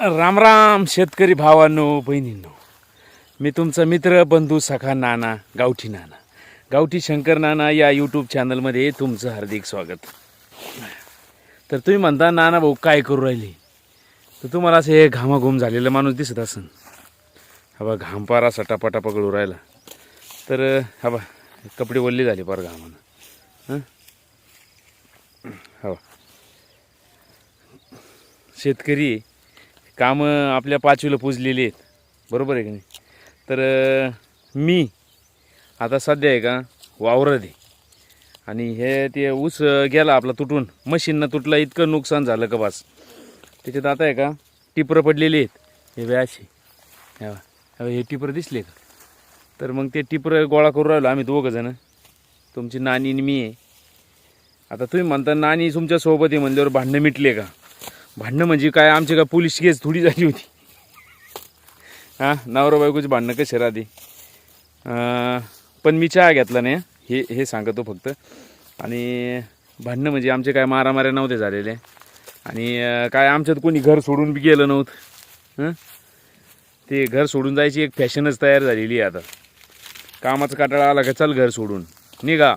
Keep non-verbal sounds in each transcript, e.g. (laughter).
राम राम शेतकरी भावांनो बहिणींनो. मी तुमचा मित्र बंधू सखा नाना गावठी नाना. गावठी शंकर नाना या यूट्यूब चॅनलमध्ये तुमचं हार्दिक स्वागत. तर तुम्ही म्हणता नाना भाऊ काय करू राहिली? तर तुम्हाला असं हे घामाघूम झालेलं माणूस दिसत असन. हवा घामपारा घाम पार असा टपाटपा गळू राहिला. तर हवा कपडे वल्ले झाले पार घामानं. हां? हो शेतकरी कामं आपल्या पाचवीला पुजलेली आहेत. बरोबर आहे की नाही? तर मी आता सध्या आहे का वावरत आहे. आणि हे ते ऊस गेला आपला तुटून. मशीननं तुटला इतकं नुकसान झालं का बास. त्याच्यात आता आहे का टिपरं पडलेली आहेत. हे व्याशी हे टिपरं दिसले का? तर मग ते टिपरं गोळा करून राहिलो आम्ही दोघं जण. तुमची नानी आणि मी आहे. आता तुम्ही म्हणता नानी तुमच्यासोबत आहे म्हणल्यावर भांडणं मिटले का? भांडणं म्हणजे काय? आमची काय पोलीस केस थोडी झाली होती. हां? नवरा बायकोची भांडणं कशी राहते? पण मी चहा घेतला नाही हे. हे सांगतो फक्त. आणि भांडणं म्हणजे आमचे काय मारामाऱ्या नव्हते झालेले. आणि काय आमच्यात कोणी घर सोडून बी गेलं नव्हतं ते घर सोडून जायची एक फॅशनच तयार झालेली आहे आता. कामाचा काटाळा आला का चल घर सोडून. निघा.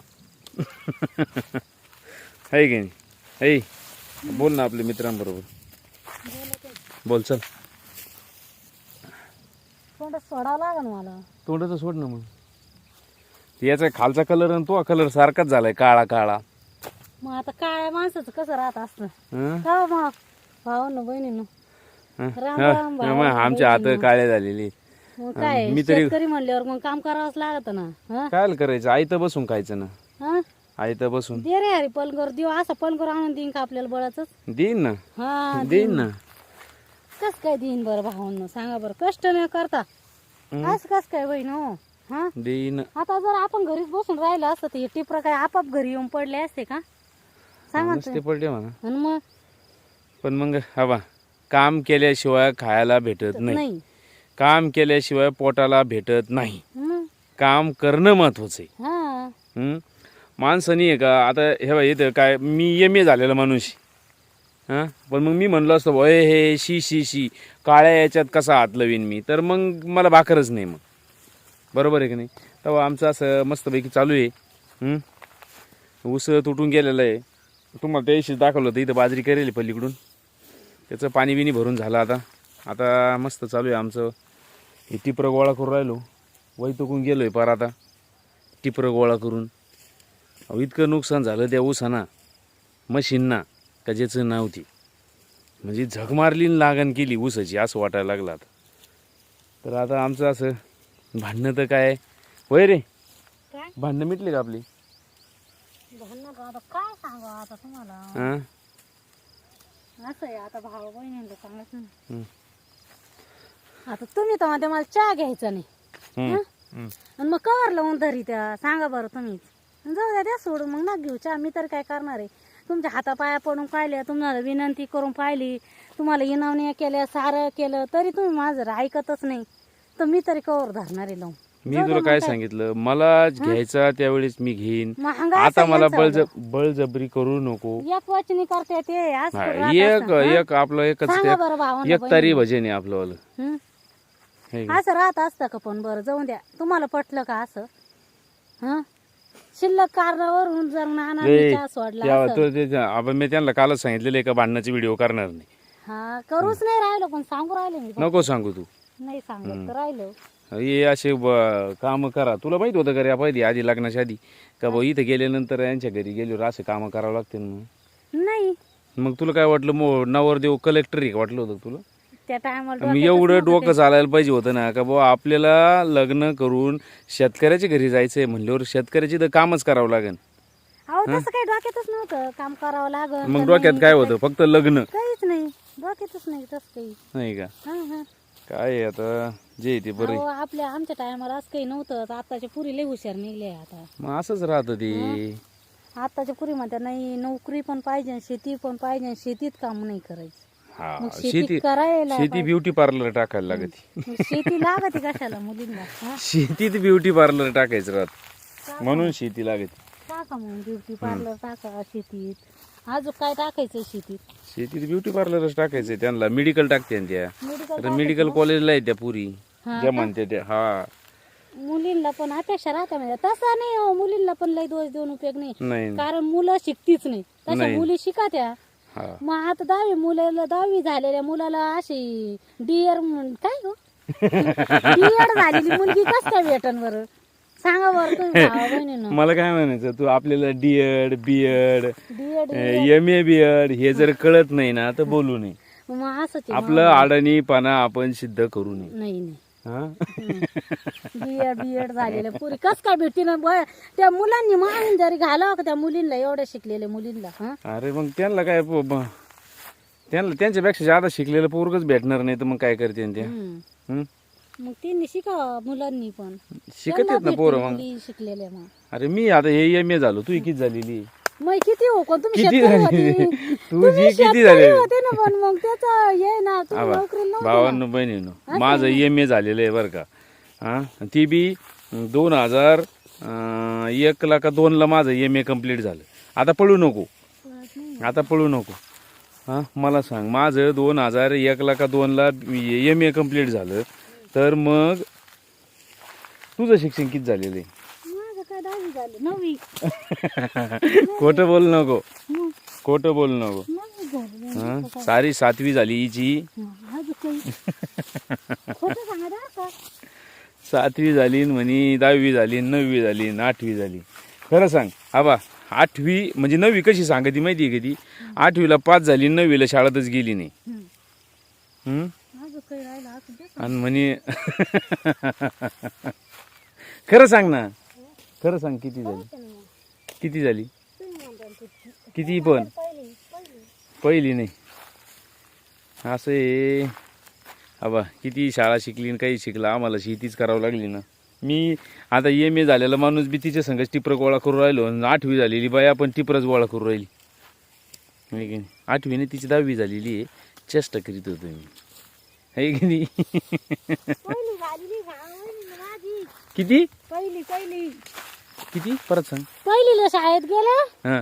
(laughs) है की नाही? है. बोल ना आपल्या मित्रांबरोबर. बोल चल. थोडं सोडावं लागेल मला. तोंडाचं सोड ना मग. याचा खालचा कलर आणि तो कलर सारखाच झालाय काळा काळा. मग आता काय माणसाचं कसं राहत असतं? हं? बहिणीनो. हं? हं, हं, मग भावा, आमच्या हात. काळे झालेली. काय मी तरी- म्हणल्यावर मग काम करावंच लागत ना? काय करायचं? आई तर बसून खायचं ना. हं? आई तर बसून. दे रे हरी पलकर देऊ. असा पलकर आणून देईन का आपल्याला बळाच देईन ना. हा देईन ना. कस काय देईन बरं भावांनो? सांगा बरं. कष्ट नाही करता. असं कस काय बहीण हो? हा? देईन. आता जर आपण घरीच बसून राहिलं असतं तर हे टिपर काय आपाप घरी येऊन पडले असते का? सांगा ना नसते पडले म्हणा. आणि मग? पण मग हवा काम केल्याशिवाय खायला भेटत नाही. नाही. काम केल्याशिवाय पोटाला भेटत नाही. मग? काम करणं महत्वाचं आहे. हा? माणसानी आहे का? आता हे बा येतं काय मी एम ए झालेला माणूस हां? पण मग मी म्हणलो असतो अय हे हे शी शी शी काळ्या याच्यात कसा हात लवीन मी? तर मग मला भाकरच नाही मग. बरोबर आहे की नाही? तेव्हा आमचं असं मस्तपैकी चालू आहे. ऊस तुटून गेलेलं आहे. तुम्हाला त्याशीच दाखवलं होतं इथं बाजरी करेल पलीकडून. त्याचं पाणी बिनी भरून झालं आता. आता मस्त चालू आहे आमचं. हे टिपरं गोळा करून राहिलो. वैतकून गेलो आहे पार आता. टिपरं गोळा करून. अहो इतकं नुकसान झालं त्या ऊसाना. मशीनना का ज्याचं नव्हती म्हणजे झग मारली लागण केली ऊसाची असं वाटायला लागलं आता. तर आता आमचं असं भांडणं तर काय? होय रे? भांडणं मिटली का आपली? आता? काय सांगा आता तुम्हाला? हां? असं आहे आता भाऊ बहिणीला सांगत नाही हं. आता तुम्ही तर म्हणते मला चहा घ्यायचा नाही. हं. हं. आणि मग कवर लावून धरी त्या. सांगा बरं तुम्हीच. जाऊ द्या द्या सोडून मग ना घेऊ. चहा मी तर काय करणार आहे? तुमच्या हातापाया पडून पाहिल्या तुम्हाला विनंती करून पाहिली तुम्हाला इनावण्या केल्या सारं केलं तरी तुम्ही माझं ऐकतच नाही तर मी तरी कवर धरणार आहे लावून. मी तुला काय सांगितलं? मला घ्यायचा त्यावेळेस मी घेईन. आता मला बळज बळजबरी करू नको. एक वचनी करते ते एक? एक आपलं एकच एक तारी भजन आहे आपलं. असं राहत असतं का पण बरं जाऊन द्या. तुम्हाला पटलं का असं? हं? शिल्लक कारणावरून जर नाना रे, चहा सोडला त्या- असं. तो ते- आपण मी त्यांना कालच सांगितलेलं आहे का भांडणाचे व्हिडिओ करणार नाही. हा करूच नाही राहिलो पण सांगू राहिले मी? नको सांगू तू. नाही सांगत तर राहिलो. हे असे काम करा. तुला माहीत होतं का रे पाहिजे आधी लग्नाच्या आधी? का भाऊ इथं गेल्यानंतर यांच्या घरी गेल्यावर असं कामं करावं लागते मग नाही. मग तुला काय वाटलं मो नवरदेव कलेक्टर आहे का वाटलं होतं तुला? त्या टायमाला मी एवढं डोकं चालायला पाहिजे होतं ना. का बाबा आपल्याला लग्न करून शेतकऱ्याच्या घरी जायचंय म्हणल्यावर शेतकऱ्याची तर कामच करावं लागेल. अहो तसं काही डोक्यातच नव्हतं. काम करावं लागल मग डोक्यात काय होतं? फक्त लग्न. काहीच नाही. डोक्यातच नाही तसं काही. नाही का? हा हा. काय आता? जे ते बरं. अहो, आपल्या आमच्या टायमाला असं काही नव्हतं. आताच्या पुरी लई हुशार निघले आता. मग असंच राहतं ते. आताच्या पुरी म्हणतात नाही नोकरी पण पाहिजे शेती पण पाहिजे शेतीत काम नाही करायचं. हा मग शेती शेती करायला शेती ब्युटी पार्लर टाकायला लागते. मग शेती लागते कशाला मुलींना? हा? शेतीत ब्युटी पार्लर टाकायचं राहत. म्हणून शेती लागते टाका मग ब्युटी पार्लर टाका शेतीत. अजून काय टाकायचंय शेतीत? शेतीत ब्युटी पार्लरच टाकायचंय त्यांना. मेडिकल टाकते ना त्या. मेडिकल तर मेडिकल कॉलेजला आहे त्या पुरी. हा ज्या म्हणते त्या हा. मुलींना पण अपेक्षा राहते म्हणजे. तसा नाही हो मुलींना पण लय दोष देऊन उपयोग नाही. नाही. कारण मुलं शिकतीच नाही. तशा नाही. मुली शिका त्या. हा. मग आता दहावी मुलाला दहावी झालेल्या मुलाला अशी डिअर काय हो डिअर झालेली मुलगी कस काय भेटन बरं? सांगा बरं तुम्ही भावा बहिणीनं. मला काय म्हणायचं तू आपल्याला DEd BEd M A BEd हे जर कळत नाही ना तर बोलू नये. मग असंच आहे. आपलं अडाणीपणा आपण सिद्ध करू नये. नाही नाही. बीएड बीएड झालेल्या पुरी. कस काय भेटते ना बय त्या मुलांनी मागून जरी घालावं का त्या मुलींना एवढ्या शिकलेल्या मुलींना हा? अरे मग त्यांना काय प- ब- त्यांना त्यांच्यापेक्षा जादा शिकलेलं पोरगच भेटणार नाही तर मग काय करते ते हम्म. हं? मग त्यांनी शिकावं मुलांनी पण. शिकत आहेत ना त्यांना पोरं मग. मुली शिकलेल्या मग. अरे मी आता हे एम ए झालो तू किती झालेली? मग किती हो? कोण तुम्ही किती शेतकरी झाली? होते. (laughs) तुझी तुम्ही किती शेतकरी झाली? होते ना पण मग त्याचं हे ना तुम्ही आबा. भावांनो बहिणीनो माझं एम ए झालेलं आहे बरं का. हा? ती बी दोन हजार अं, एकला का दोनला माझं एम ए कंप्लीट झालं. आता पळू नको. आता पळू नको. हा? मला सांग माझं दोन हजार एकला का दोनला एम ए कंप्लीट झालं तर मग तुझं शिक्षण किती झालेलं आहे? झाली नववी (laughs) खोटं बोल नको. खोटं बोल नको. नववी झाली. हा? सारी सातवी झाली हिची. हा, अजून काही. (laughs) खोटं सांगा ना का. सातवी झाली न म्हणी दहावी झाली न नववी झाली न आठवी झाली. खरं सांग आबा आठवी म्हणजे नववी कशी सांगती माहिती आहे का ती? आठवीला पाच झाली न नववीला शाळेतच गेली नाही. हम्म. हम्म? अजून काही राहिलं असं दे. आणि म्हणे (laughs) खरं सांग ना. खरं सांग किती झाली? मग. किती झाली? किती. पण. पहिली नाही. असं आहे. आबा किती शाळा शिकली आणि काही शिकला. आम्हाला शेतीच करावं लागली ना. मी आता एम ए झालेला माणूस बी तिच्या संघ टिपर गोळा करू राहिलो. आणि आठवी झालेली बाई आपण टिपरच गोळा करू राहिली. की नाही? आठवीने तिची दहावी झालेली आहे. चेष्टा करीत होतो मी. आहे की? नाही किती? पहिली पहिली. किती? परत सांग. पहिलीला शाळेत गेलं हां.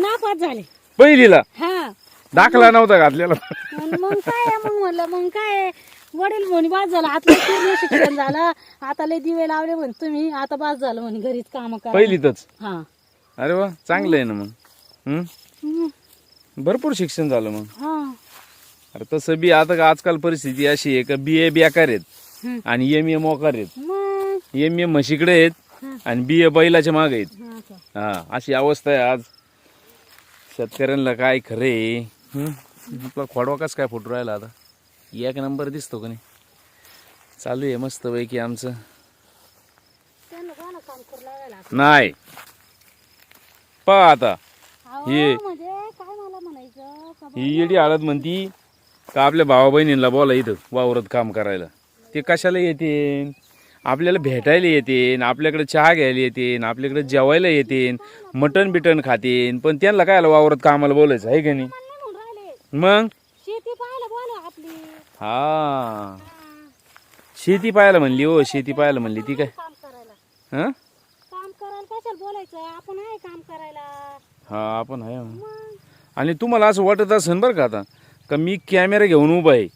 नापास झाले. पहिलीला? हा. दाखला नव्हता घातलेला आणि मग काय मग म्हणलं मग काय वडील म्हणे बाद झालं. आता पूर्ण शिक्षण झालं. आता लय दिवे लावले म्हणे तुम्ही. आता बाद झालं म्हणे घरीच काम करा. पहिलीतच? हा. अरे वा चांगलं आहे ना मग. हं? हम्म. भरपूर शिक्षण झालं मग. हा. अरे तसं बी आता का आजकाल परिस्थिती अशी आहे का बी ए बेकार आहेत. आणि एम ए मोकार आहेत. मग? एम ए म्हशीकडे आहेत. आणि बी ए बैलाच्या माग आहेत. हा अशी अवस्था आहे आज. शेतकऱ्यांना काय खरे? आपला खोडवा कस काय फुटू राहिला आता? एक नंबर दिसतो का नाही? चालू आहे मस्त पैकी आमचं नाही. पहा आता. हे. म्हणजे ही येडी हळद म्हणती का आपल्या भावा बहिणींना बोला इथं वावरात काम करायला. ते कशाला येते आपल्याला भेटायला येते आपल्याकडे चहा घ्यायला येते आपल्याकडे जेवायला येते मटण बिटन खातेन पण त्यांना काय वावरात कामाला बोलायचं आहे का नाही? मग? शेती पाहायला बोला आपली. हा. शेती पाहायला म्हणली हो शेती पाहायला म्हणली ती काय? काम करायला. हा? आपण आहे हा आपण आणि तुम्हाला असं वाटत असेल बरं का आता का मी कॅमेरा घेऊन उभा आहे.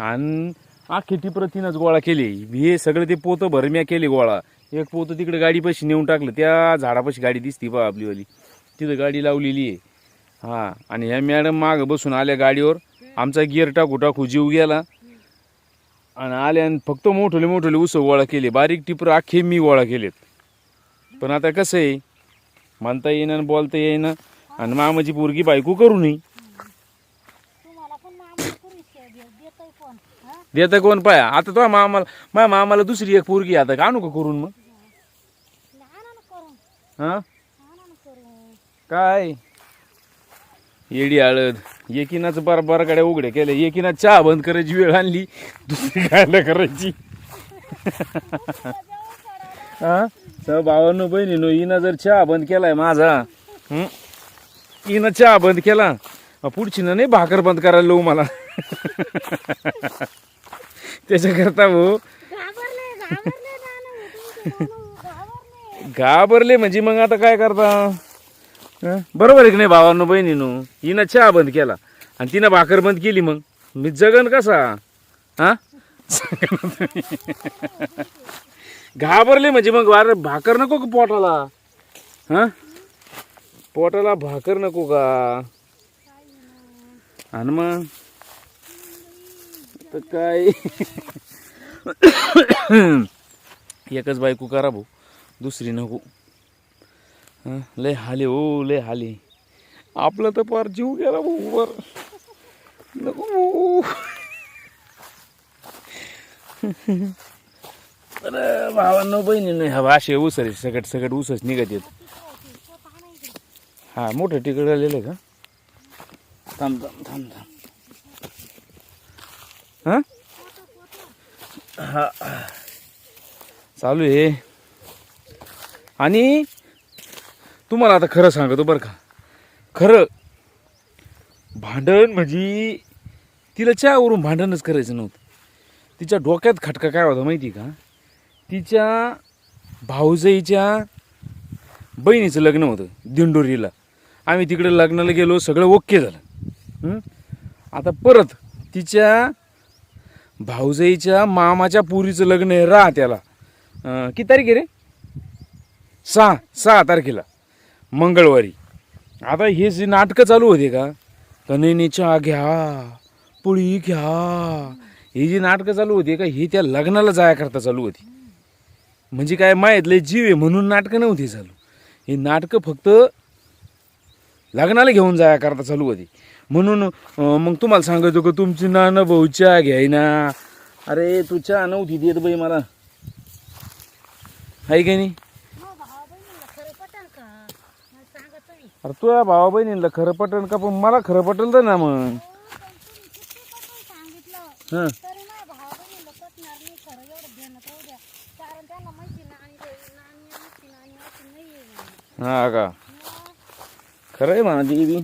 आणि अख्खी ती प्रतीनच गोळा केली. हे सगळं ते पोतं भरम्या केले गोळा. एक पोतं तिकडे गाडीपाशी नेऊन टाकलं. त्या झाडापाशी गाडी दिसती बा आपलीवाली. तिथं गाडी लावलेली आहे. हा आणि ह्या मॅडम मागं बसून आल्या गाडीवर. आमचा गिअर टाकू टाकू जीव गेला. आणि आल्या आणि फक्त मोठले मोठले उस गोळा केले. बारीक टिपर अख्खे मी गोळा केलेत. पण आता कसं आहे? म्हणता येईना आणि बोलता येईना. आणि मामाची पोरगी बायको करू नये तुम्हाला पण मामा करू देतय कोण हा देतं कोण पाय? आता तो मामाला माझ्या मामाला दुसरी एक पोरगी आता. का आणू का करून मग? हा? काय? येडी आळद. एकीनाच बार बारा उघडे उघड्या केल्या. एकीना चहा बंद करायची वेळ आणली. दुसरी खायला करायची. हा? स भावांनो बहिणीनो इनं जर चहा बंद केलाय माझा इनं चहा बंद केला. पुढची पुढचीनं नाही भाकर बंद करायला लावू मला. (laughs) त्याच्याकरता भाऊ. घाबरले म्हणजे मग आता काय करता? बरोबर आहे की नाही भावांनो बहिणीनो? हिनं चहा बंद केला आणि तिनं भाकर बंद केली मग. मी जगन कसा? हा? घाबरले म्हणजे मग वार भाकर नको का पोटाला? हा? पोटाला भाकर नको का? आणि मग? तर काय? एकच बायको करा भाऊ दुसरी नको. लय हाले हो लय हाले. आपलं तर पार जीव गेला भाऊ वर. नको अरे भावांना बहिणीनं ह्या असे उसर सगट सगट उसच निघत येत. हा मोठं तिकड आलेलं का? थांब थांब थांब थांब. हा? हा. चालू आहे. आणि तुम्हाला आता खरं सांगतो बरं का. खरं भांडण म्हणजे तिला चहावरून भांडणच करायचं नव्हतं. तिच्या डोक्यात खटका काय होता माहिती का? तिच्या भाऊजाईच्या बहिणीचं लग्न होतं दिंडोरीला. आम्ही तिकडे लग्नाला गेलो सगळं ओके झालं. आता परत तिच्या भाऊजाईच्या मामाच्या पुरीचं लग्न आहे राह त्याला. अं, किती तारीख आहे रे? सहा सहा तारखेला. मंगळवारी. आता हे जे नाटकं चालू होते का? कनेने चहा घ्या पुळी घ्या. ही जी नाटकं चालू होती का ही त्या लग्नाला जाया करता चालू होती. म्हणजे काय माहितले जीव आहे म्हणून नाटकं नव्हती चालू. ही नाटकं फक्त लग्नाला घेऊन जाया करता चालू होती. म्हणून मग तुम्हाला सांगायचो का तुमची नाना भाऊ चहा घ्याय ना अरे तू चहा नव्हती देत बाई मला. आहे का नाही? अरे तुझ्या भावा बहिणीला खरं पटन का पण मला खरं पटल तर ना मग. हां. हा का? खरं आहे म्हणा देवी.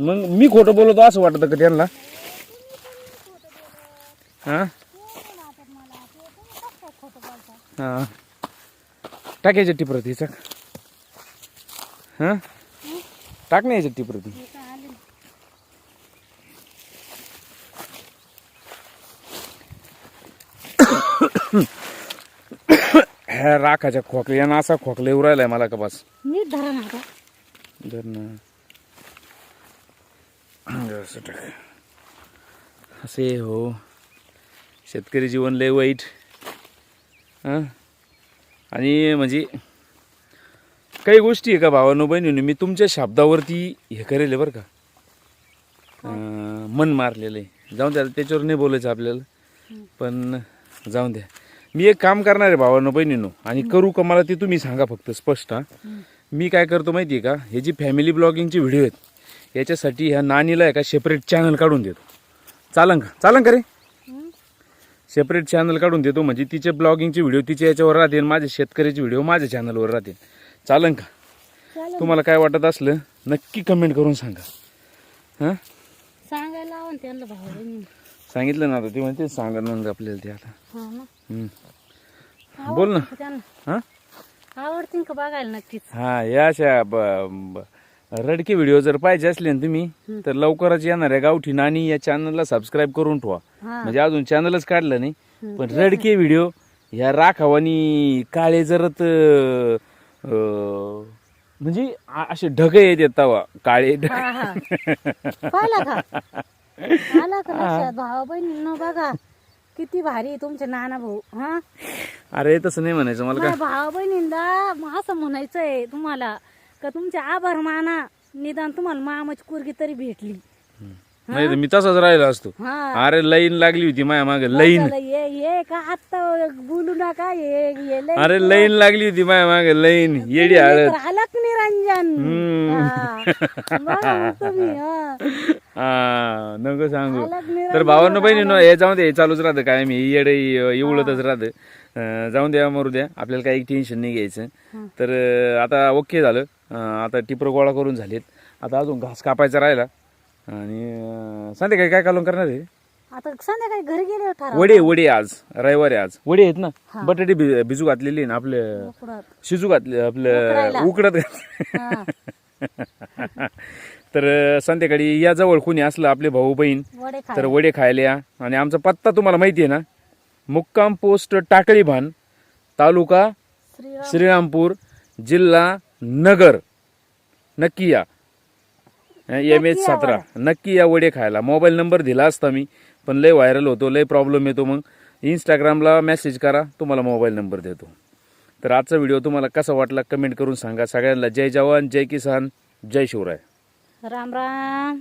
मग मी खोटं बोलतो असं वाटतं का त्यांना? हा? हा. टाकायच्या टिप्रती टाक. हा? टाक नाही याच्यात टिप्रती (coughs) ह्या राखाच्या खोकल्यानं असा खोकला येऊ राहिलाय मला का बस? नीट धरा ना आता. धर ना. (clears throat) असं हो. शेतकरी जीवन लय वाईट. हां? आणि म्हणजे काही गोष्टी आहे का भावानो बहिणीनो? मी तुमच्या शब्दावरती हे करेल बरं का. अं, मन मारलेलं आहे. जाऊन द्या त्याच्यावर नाही बोलायचं आपल्याला. पण जाऊन द्या. मी एक काम करणार आहे भावानो बहिणीनो आणि करू का मला ते तुम्ही सांगा फक्त स्पष्ट हा. मी काय करतो माहिती आहे का? हे जी फॅमिली ब्लॉगिंगची व्हिडिओ आहेत याच्यासाठी ह्या नानीला एका सेपरेट चॅनल काढून देतो. चालन का? चालन का रे? सेपरेट चॅनल काढून देतो म्हणजे तिचे ब्लॉगिंगचे व्हिडिओ तिच्या याच्यावर राहतील माझे शेतकऱ्याचे व्हिडिओ माझ्या चॅनलवर राहतील चालन का? तुम्हाला काय वाटत असलं नक्की कमेंट करून सांगा. हां? सांगायला सांगितलं ना आता ते म्हणते सांगा मग आपल्याला ते आता. हा. बोल ना. हां? आवडतील का बघायला नक्कीच? हा या अशा रडके व्हिडिओ जर पाहिजे असले ना तुम्ही तर लवकरच येणार आहे गावठी नानी या चॅनलला सबस्क्राईब करून ठेवा. म्हणजे अजून चॅनलच काढलं नाही पण रडके व्हिडिओ ह्या राखावानी काळे जरत म्हणजे असे ढग येतात तवा काळे भावा बहिणीनं बघा किती भारी तुमचे नाना भाऊ हा? अरे तसं नाही म्हणायचं मला भावा बहिणींना मग असं म्हणायचंय तुम्हाला का तुमचे आभार माना. निदान तुम्हाला मामाची कुरगी तरी भेटली. नाही तर मी तसाच राहिलो असतो. हा. अरे लाईन लागली होती माझ्या मागे लाईन. चला, ये ये का आता बोलू नका. ये ये लय अरे लाईन लागली होती माझ्या मागे लाईन. येडी हळद अलक निरंजन. हा. बघा मग तुम्ही हा. हा नको सांगू. निरंजन तर भावांनो बहिणीनो हे जाऊन दे हे चालूच राहतं काय मी येडे एवढंच राहतं. अं, जाऊन द्या मरू द्या. आपल्याला काही टेन्शन नाही घ्यायचं. तर अं, आता ओके झालं. आता टिपर गोळा करून झालेत. आता अजून घास कापायचा राहिला. आणि संध्याकाळी काय कालून करणार आहे? आता संध्याकाळी घरी गेले ठरव. वडे वडे आज. रविवारी आज. वडे आहेत ना? बटाटे भि- भिजू घातलेली ना आपले. शिजू घातले आपलं. उकडत. घातले हा. तर संध्याकाळी या जवळ कोणी असलं आपले भाऊ बहीण वडे तर वडे खायला या. आणि आमचा पत्ता तुम्हाला माहिती आहे ना? मुक्काम पोस्ट टाकळी भान तालुका श्रीराम श्रीरामपूर जिल्हा नगर. नक्की या. एम एच सतरा. नक्की या वडे खायला. मोबाईल नंबर दिला असता मी पण लय व्हायरल होतो लय प्रॉब्लेम येतो मग. इंस्टाग्रामला मेसेज करा तुम्हाला मोबाईल नंबर देतो. तर आजचा व्हिडिओ तुम्हाला कसा वाटला कमेंट करून सांगा. सगळ्यांना जय जवान जय किसान जय शिवराय. राम राम.